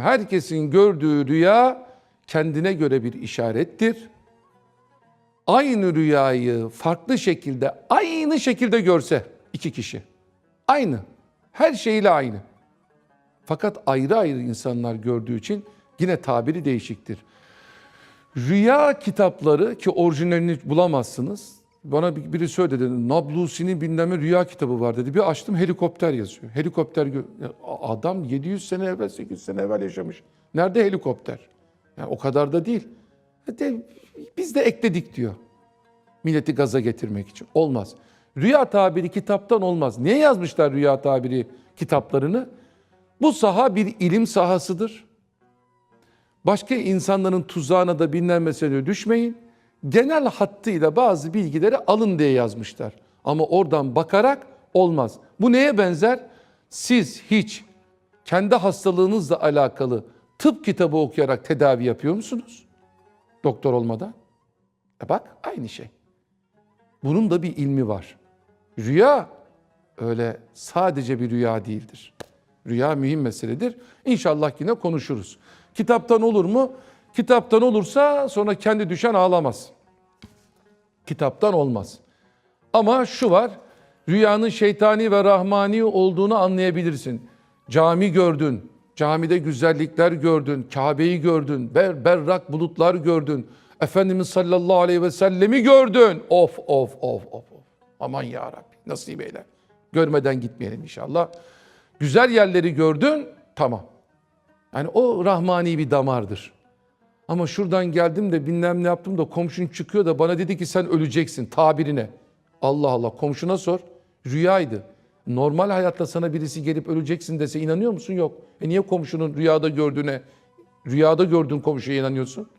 Herkesin gördüğü rüya kendine göre bir işarettir. Aynı rüyayı farklı şekilde, aynı şekilde görse iki kişi. Aynı. Her şeyle aynı. Fakat ayrı ayrı insanlar gördüğü için yine tabiri değişiktir. Rüya kitapları ki orijinalini bulamazsınız. Bana bir- biri söyledi. Nablusi'nin bilmem ne rüya kitabı var dedi. Bir açtım helikopter yazıyor. Helikopter adam 700 sene evvel 800 sene evvel yaşamış. Nerede helikopter? Yani o kadar da değil. E De, biz de ekledik diyor. Milleti gaza getirmek için. Olmaz. Rüya tabiri kitaptan olmaz. Niye yazmışlar rüya tabiri kitaplarını? Bu saha bir ilim sahasıdır. Başka insanların tuzağına da meseleye düşmeyin. Genel hattıyla bazı bilgileri alın diye yazmışlar. Ama oradan bakarak olmaz. Bu neye benzer? Siz hiç kendi hastalığınızla alakalı tıp kitabı okuyarak tedavi yapıyor musunuz? Doktor olmadan. E bak aynı şey. Bunun da bir ilmi var. Rüya öyle sadece bir rüya değildir. Rüya mühim meseledir. İnşallah yine konuşuruz. Kitaptan olur mu? Kitaptan olursa sonra kendi düşen ağlamaz. Kitaptan olmaz. Ama şu var, rüyanın şeytani ve rahmani olduğunu anlayabilirsin. Cami gördün, camide güzellikler gördün, Kabe'yi gördün, ber, berrak bulutlar gördün. Efendimiz sallallahu aleyhi ve sellemi gördün. Of of of of. Aman ya Rabbi nasip eyle. Görmeden gitmeyelim inşallah. Güzel yerleri gördün, tamam. Yani o rahmani bir damardır. Ama şuradan geldim de bilmem ne yaptım da komşun çıkıyor da bana dedi ki sen öleceksin tabirine. Allah Allah komşuna sor. Rüyaydı. Normal hayatta sana birisi gelip öleceksin dese inanıyor musun? Yok. E niye komşunun rüyada gördüğüne, rüyada gördüğün komşuya inanıyorsun?